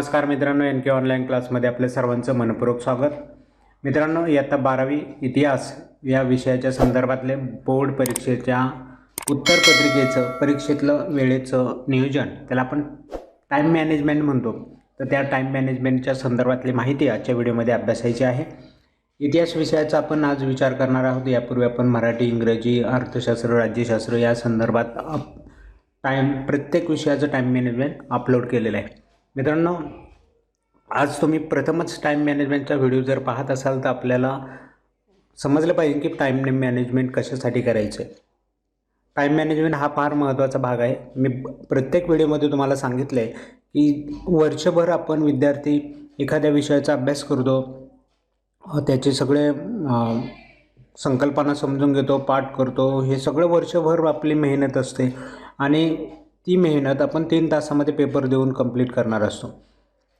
नमस्कार मित्रांनो एन के ऑनलाईन क्लासमध्ये आपल्या सर्वांचं मनपूर्वक स्वागत. मित्रांनो इयत्ता बारावी इतिहास या विषयाच्या संदर्भातले बोर्ड परीक्षेच्या उत्तरपत्रिकेचं परीक्षेतलं वेळेचं नियोजन. त्याला आपण टाईम मॅनेजमेंट म्हणतो. तर त्या टाईम मॅनेजमेंटच्या संदर्भातली माहिती आजच्या व्हिडिओमध्ये अभ्यासायची आहे. इतिहास विषयाचा आपण आज विचार करणार आहोत. यापूर्वी आपण मराठी इंग्रजी अर्थशास्त्र राज्यशास्त्र या संदर्भात टाईम प्रत्येक विषयाचं टाईम मॅनेजमेंट अपलोड केलेलं आहे. मित्रांनो आज तुम्ही प्रथमच टाईम मॅनेजमेंटचा व्हिडिओ जर पाहत असाल तर आपल्याला समजलं पाहिजे की टाईम मॅनेजमेंट कशासाठी करायचं आहे टाईम मॅनेजमेंट हा फार महत्त्वाचा भाग आहे. मी प्रत्येक व्हिडिओमध्ये तुम्हाला सांगितलं आहे की वर्षभर आपण विद्यार्थी एखाद्या विषयाचा अभ्यास करतो त्याचे सगळे संकल्पना समजून घेतो पाठ करतो हे सगळं वर्षभर आपली मेहनत असते. आणि ती मेहनत आपण तीन तासामध्ये पेपर देऊन कंप्लीट करणार असतो.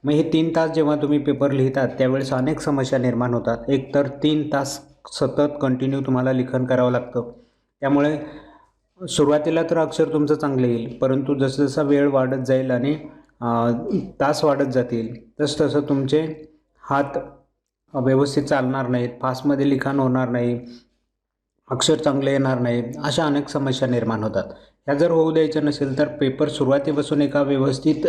मग हे तीन तास जेव्हा तुम्ही पेपर लिहितात त्यावेळेस अनेक समस्या निर्माण होतात. एक तर तीन तास सतत कंटिन्यू तुम्हाला लिखाण करावं लागतं. त्यामुळे सुरुवातीला तर अक्षर तुमचं चांगलं येईल परंतु जसं जसा वेळ वाढत जाईल आणि तास वाढत जातील तस तसं तुमचे हात व्यवस्थित चालणार नाहीत फास्टमध्ये लिखाण होणार नाही अक्षर चांगले येणार नाहीत अशा अनेक समस्या निर्माण होतात. ह्या जर होऊ द्यायचं नसेल तर पेपर सुरुवातीपासून एका व्यवस्थित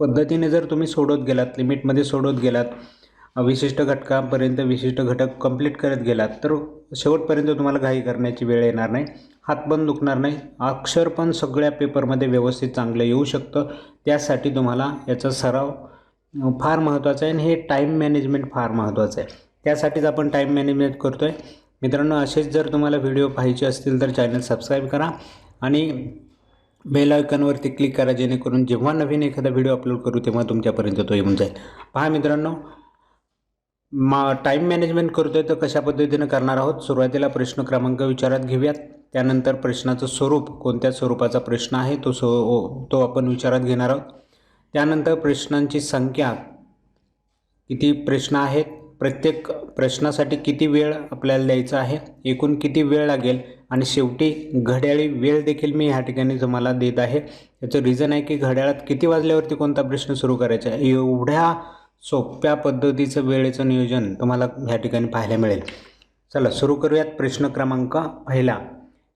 पद्धतीने जर तुम्ही सोडवत गेलात लिमिटमध्ये सोडवत गेलात विशिष्ट घटकापर्यंत विशिष्ट घटक कंप्लीट करत गेलात तर शेवटपर्यंत तुम्हाला घाई करण्याची वेळ येणार नाही हात पण दुखणार नाही अक्षर पण सगळ्या पेपरमध्ये व्यवस्थित चांगलं येऊ शकतं. त्यासाठी तुम्हाला याचा सराव फार महत्त्वाचा आहे आणि हे टाईम मॅनेजमेंट फार महत्त्वाचं आहे. त्यासाठीच आपण टाईम मॅनेजमेंट करतो आहे मित्रांनो असेच जर तुम्हाला व्हिडिओ पाहायचे असतील तर चॅनल सबस्क्राईब करा. आणि बेल आयकॉनवरती क्लिक करा जेणेकरून जेव्हा नवीन एखादा व्हिडिओ अपलोड करू तेव्हा तुमच्यापर्यंत तो येऊन जाईल. पहा मित्रांनो मा टाईम मॅनेजमेंट करतो आहे तर कशा पद्धतीनं करणार आहोत? सुरुवातीला प्रश्न क्रमांक विचारात घेऊयात. त्यानंतर प्रश्नाचं स्वरूप कोणत्या स्वरूपाचा प्रश्न आहे तो सो तो आपण विचारात घेणार आहोत. त्यानंतर प्रश्नांची संख्या किती प्रश्न आहेत प्रत्येक प्रश्नासाठी किती वेळ आपल्याला द्यायचा आहे एकूण किती वेळ लागेल आणि शेवटी घड्याळी वेळ देखील मी ह्या ठिकाणी तुम्हाला देत आहे. याचं रिझन आहे की घड्याळात किती वाजल्यावरती कोणता प्रश्न सुरू करायचा आहे? एवढ्या सोप्या पद्धतीचं वेळेचं नियोजन तुम्हाला ह्या ठिकाणी पाहायला मिळेल. चला सुरू करूयात प्रश्न क्रमांक पहिला.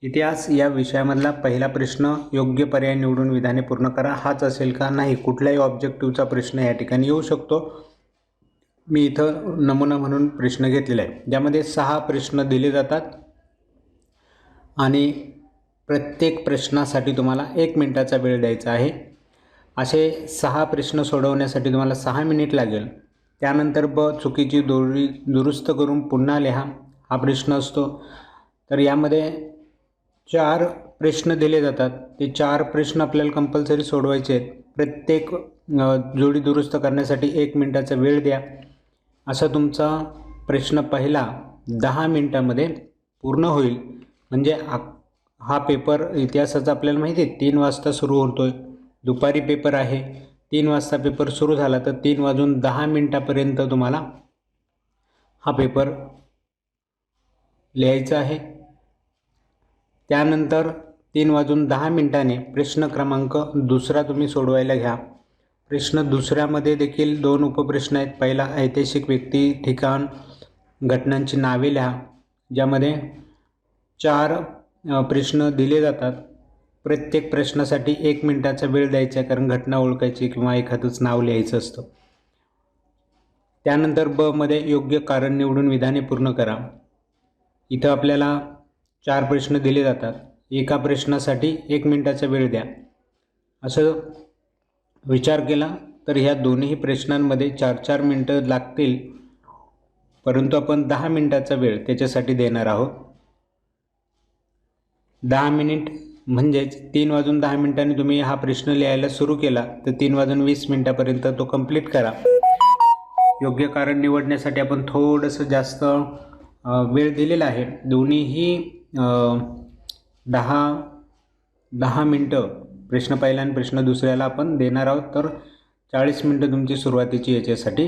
इतिहास या विषयामधला पहिला प्रश्न योग्य पर्याय निवडून विधाने पूर्ण करा. हाच असेल का? नाही. कुठल्याही ऑब्जेक्टिव्हचा प्रश्न या ठिकाणी येऊ शकतो. मी इथं नमुना म्हणून प्रश्न घेतलेला आहे. ज्यामध्ये सहा प्रश्न दिले जातात. आणि प्रत्येक प्रश्नासाठी तुम्हाला एक मिनटाचा वेळ द्यायचा आहे. असे सहा प्रश्न सोडवण्यासाठी तुम्हाला सहा मिनिट लागेल. त्यानंतर ब चुकीची दोरी दुरुस्त करून पुन्हा लिहा. हा प्रश्न असतो. तर यामध्ये चार प्रश्न दिले जातात. ते चार प्रश्न आपल्याला कंपल्सरी सोडवायचे आहेत. प्रत्येक जोडी दुरुस्त करण्यासाठी एक मिनटाचा वेळ द्या. असा तुमचा प्रश्न पहिला दहा मिनटामध्ये पूर्ण होईल. म्हणजे आ हा पेपर इतिहासाचा आपल्याला माहिती आहे तीन वाजता सुरू होतो आहे दुपारी पेपर आहे. तीन वाजता पेपर सुरू झाला तर तीन वाजून दहा मिनटापर्यंत तुम्हाला हा पेपर लिहायचा आहे. त्यानंतर तीन वाजून दहा मिनटाने प्रश्न क्रमांक दुसरा तुम्ही सोडवायला घ्या. प्रश्न दुसऱ्यामध्ये देखील दोन उपप्रश्न आहेत. पहिला ऐतिहासिक व्यक्ती ठिकाण घटनांची नावे लिहा ज्यामध्ये चार प्रश्न दिले जातात. प्रत्येक प्रश्नासाठी एक मिनटाचा वेळ द्यायचा आहे कारण घटना ओळखायची किंवा एखादंच नाव लिहायचं असतं. त्यानंतर ब मध्ये योग्य कारण निवडून विधाने पूर्ण करा. इथं आपल्याला चार प्रश्न दिले जातात. एका प्रश्नासाठी एक मिनटाचा वेळ द्या. असं विचार केला तर ह्या दोन्ही प्रश्नांमध्ये चार चार मिनटं लागतील. परंतु आपण दहा मिनटाचा वेळ त्याच्यासाठी देणार आहोत. दहा मिनिट म्हणजेच तीन वाजून दहा मिनिटांनी तुम्ही हा प्रश्न लिहायला सुरू केला तर तीन वाजून वीस मिनिटापर्यंत तो कंप्लीट करा. योग्य कारण निवडण्यासाठी आपण थोडंसं जास्त वेळ दिलेला आहे. दोन्हीही दहा दहा मिनटं प्रश्न पहिला आणि प्रश्न दुसऱ्याला आपण देणार आहोत. तर चाळीस मिनटं तुमची सुरुवातीची याच्यासाठी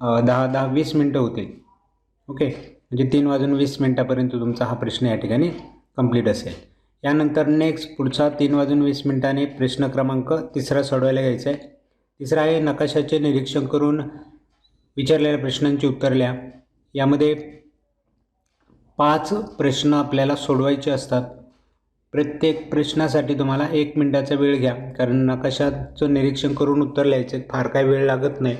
दहा दहा वीस मिनटं होतील. ओके? म्हणजे तीन वाजून वीस मिनटापर्यंत तुमचा हा प्रश्न या ठिकाणी कंप्लीट असेल. यानंतर नेक्स्ट पुढचा तीन वाजून वीस मिनिटांनी प्रश्न क्रमांक तिसरा सोडवायला घ्यायचा आहे. तिसरा आहे नकाशाचे निरीक्षण करून विचारलेल्या प्रश्नांची उत्तर लिहा. यामध्ये पाच प्रश्न आपल्याला सोडवायचे असतात. प्रत्येक प्रश्नासाठी तुम्हाला एक मिनटाचा वेळ घ्या कारण नकाशाचं निरीक्षण करून उत्तर लिहायचं फार काही वेळ लागत नाही.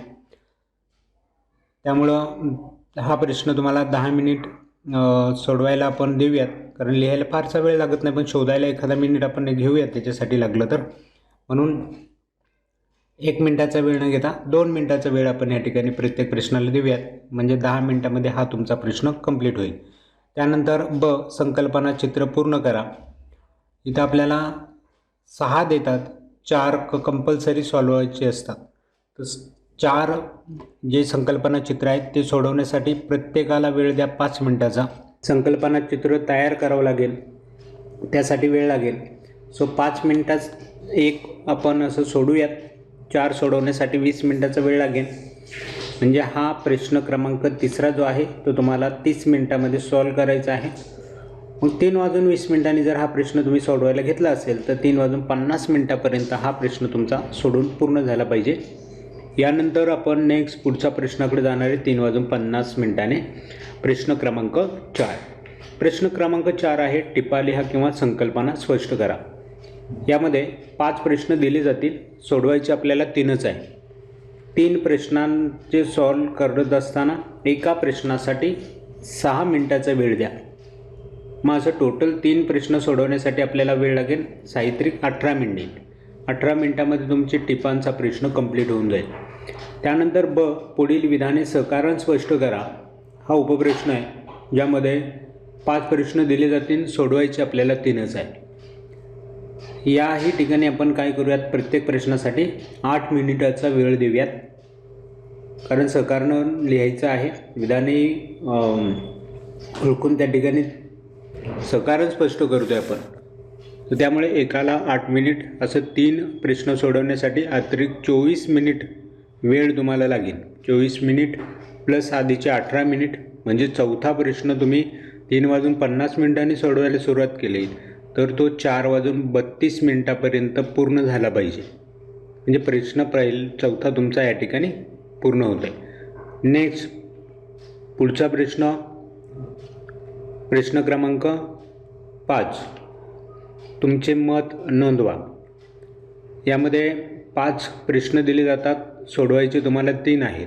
त्यामुळं हा प्रश्न तुम्हाला दहा मिनिट सोडवायला आपण देऊयात. कारण लिहायला फारसा वेळ लागत नाही पण शोधायला एखादा मिनिट आपण घेऊयात त्याच्यासाठी लागलं तर. म्हणून एक मिनटाचा वेळ न घेता दोन मिनटाचा वेळ आपण या ठिकाणी प्रत्येक प्रश्नाला देऊयात. म्हणजे दहा मिनटामध्ये हा तुमचा प्रश्न कंप्लीट होईल. त्यानंतर ब संकल्पना चित्र पूर्ण करा. इथं आपल्याला सहा देतात चार क कंपल्सरी सॉल्वायचे असतात. तर चार जे संकल्पना चित्र आहेत ते सोडवण्यासाठी प्रत्येकाला वेळ द्या पाच मिनटाचा. संकल्पना चित्र तयार करावं लागेल. त्यासाठी वेळ लागेल. सो पाच मिनटात एक आपण असं सोडूयात. चार सोडवण्यासाठी वीस मिनटाचा वेळ लागेल. म्हणजे हा प्रश्न क्रमांक तिसरा जो आहे तो तुम्हाला तीस मिनटामध्ये सॉल्व करायचा आहे. मग तीन वाजून वीस मिनिटांनी जर हा प्रश्न तुम्ही सोडवायला घेतला असेल तर तीन वाजून पन्नास मिनटापर्यंत हा प्रश्न तुमचा सोडून पूर्ण झाला पाहिजे. यानंतर आपण नेक्स्ट पुढच्या प्रश्नाकडे जाणार आहे. तीन वाजून पन्नास मिनिटाने. प्रश्न क्रमांक चार. प्रश्न क्रमांक चार आहे टिपा लिहा किंवा संकल्पना स्पष्ट करा. यामध्ये पाच प्रश्न दिले जातील. सोडवायचे आपल्याला तीनच आहे. तीन प्रश्नांचे सॉल्व करत असताना एका प्रश्नासाठी सहा मिनटाचा वेळ द्या. मग टोटल तीन प्रश्न सोडवण्यासाठी आपल्याला वेळ लागेल. साहित्रिक अठरा मिनिट. अठरा मिनिटामध्ये तुमचे टिपांचा प्रश्न कंप्लीट होऊन जाईल. त्यानंतर ब पुढील विधाने सहकारण स्पष्ट करा. हा उपप्रश्न आहे ज्यामध्ये पाच प्रश्न दिले जातील सोडवायचे आपल्याला तीनच आहे. याही ठिकाणी आपण काय करूयात? प्रत्येक प्रश्नासाठी आठ मिनिटाचा वेळ देऊयात. कारण सहकारण लिहायचं आहे. विधाने ओळखून त्या ठिकाणी सहकारण स्पष्ट करतोय आपण. तर त्यामुळे एकाला आठ मिनिट असं तीन प्रश्न सोडवण्यासाठी अतिरिक्त चोवीस मिनिट वेळ तुम्हाला लागेल. चोवीस मिनिट प्लस आधीचे अठरा मिनिट म्हणजे चौथा प्रश्न तुम्ही तीन वाजून पन्नास मिनिटांनी सोडवायला सुरुवात केली. तर तो चार वाजून बत्तीस मिनिटापर्यंत पूर्ण झाला पाहिजे. म्हणजे प्रश्न पहिल चौथा तुमचा या ठिकाणी पूर्ण होत आहे नेक्स्ट पुढचा प्रश्न. प्रश्न क्रमांक पाच. तुमचे मत नोंदवा. यामध्ये पाच प्रश्न दिले जातात. सोडवायचे तुम्हाला तीन आहेत.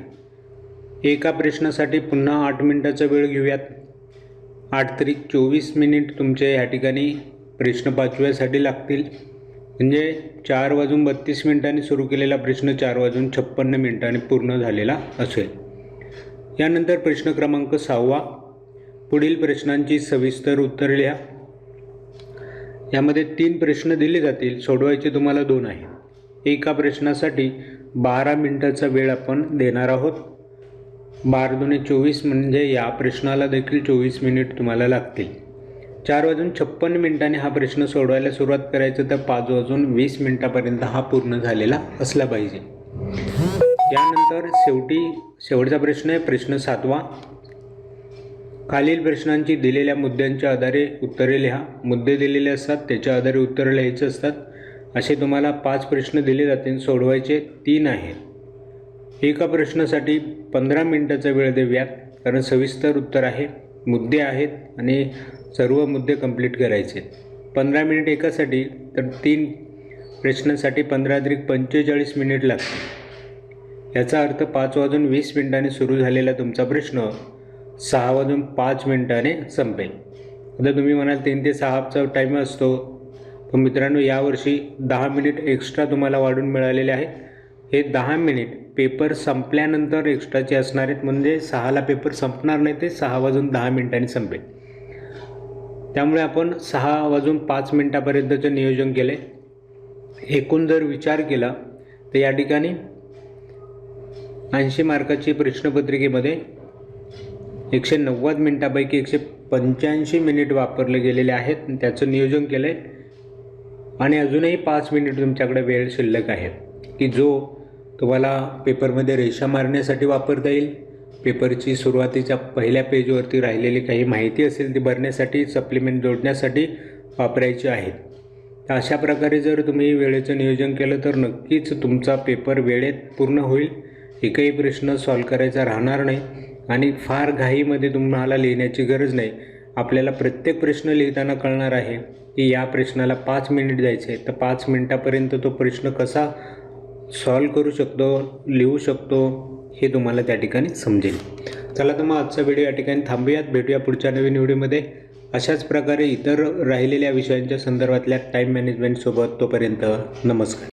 एका प्रश्नासाठी पुन्हा आठ मिनिटाचा वेळ घेऊयात. आठ तरी चोवीस मिनिट तुमचे ह्या ठिकाणी प्रश्न पाचव्यासाठी लागतील. म्हणजे चार वाजून बत्तीस मिनिटांनी सुरू केलेला प्रश्न चार वाजून छप्पन्न मिनिटांनी पूर्ण झालेला असेल. यानंतर प्रश्न क्रमांक सहावा. पुढील प्रश्नांची सविस्तर उत्तर लिहा. यामध्ये तीन प्रश्न दिले जातील. सोडवायचे तुम्हाला दोन आहे एका प्रश्नासाठी बारा मिनटाचा वेळ आपण देणार आहोत. बारा दोन्ही चोवीस म्हणजे या प्रश्नाला देखील चोवीस मिनिट तुम्हाला लागतील. चार वाजून छप्पन्न मिनिटांनी हा प्रश्न सोडवायला सुरुवात करायचं तर पाच वाजून वीस मिनिटापर्यंत हा पूर्ण झालेला असला पाहिजे. यानंतर शेवटी शेवटचा प्रश्न आहे प्रश्न सातवा. खालील प्रश्नांची दिलेल्या मुद्द्यांच्या आधारे उत्तरे लिहा. मुद्दे दिलेले असतात त्याच्या आधारे उत्तरं लिहायचे असतात. असे तुम्हाला पाच प्रश्न दिले जातील सोडवायचे तीन आहेत. एका प्रश्नासाठी पंधरा मिनटाचा वेळ देऊयात कारण सविस्तर उत्तर आहे मुद्दे आहेत आणि सर्व मुद्दे कंप्लीट करायचे. पंधरा मिनिट एकासाठी तर तीन प्रश्नासाठी पंधरा अधिक पंचेचाळीस मिनिट लागतील. याचा अर्थ पाच वाजून वीस मिनिटांनी सुरू झालेला तुमचा प्रश्न सहा वाजून पाच मिनिटाने संपेल. आता तुम्ही म्हणाल तीन ते सहाचा टाईम असतो. तर मित्रांनो यावर्षी दहा मिनिट एक्स्ट्रा तुम्हाला वाढून मिळालेले आहेत. हे दहा मिनिट पेपर संपल्यानंतर एक्स्ट्राचे असणार आहेत म्हणजे सहाला पेपर संपणार नाही ते सहा वाजून दहा मिनिटांनी संपेल. त्यामुळे आपण सहा वाजून पाच मिनिटापर्यंतचं नियोजन केलं आहे एकूण जर विचार केला तर या ठिकाणी ऐंशी मार्काची प्रश्नपत्रिकेमध्ये एकशे नव्वद मिनिटापैकी एकशे पंच्याऐंशी मिनिट वापरले गेलेले आहेत. त्याचं नियोजन केलं आहे आणि अजूनही पाच मिनिट तुमच्याकडे वेळ शिल्लक आहे की जो तुम्हाला पेपरमध्ये रेषा मारण्यासाठी वापरता येईल. पेपरची सुरुवातीच्या पहिल्या पेजवरती राहिलेली काही माहिती असेल ती भरण्यासाठी सप्लिमेंट जोडण्यासाठी वापरायची आहे. तर अशा प्रकारे जर तुम्ही वेळेचं नियोजन केलं तर नक्कीच तुमचा पेपर वेळेत पूर्ण होईल. एकही प्रश्न सॉल्व करायचा राहणार नाही. आणि फार घाईमध्ये तुम्हाला लिहिण्याची गरज नाही. आपल्याला प्रत्येक प्रश्न लिहिताना कळणार आहे की या प्रश्नाला पाच मिनिट द्यायचे आहे तर पाच मिनिटापर्यंत तो प्रश्न कसा सॉल्व करू शकतो लिहू शकतो हे तुम्हाला त्या ठिकाणी समजेल. चला तर मग आजचा व्हिडिओ या ठिकाणी थांबूयात. भेटूया पुढच्या नवीन व्हिडिओमध्ये. अशाच प्रकारे इतर राहिलेल्या विषयांच्या संदर्भातल्या टाईम मॅनेजमेंटसोबत तोपर्यंत नमस्कार.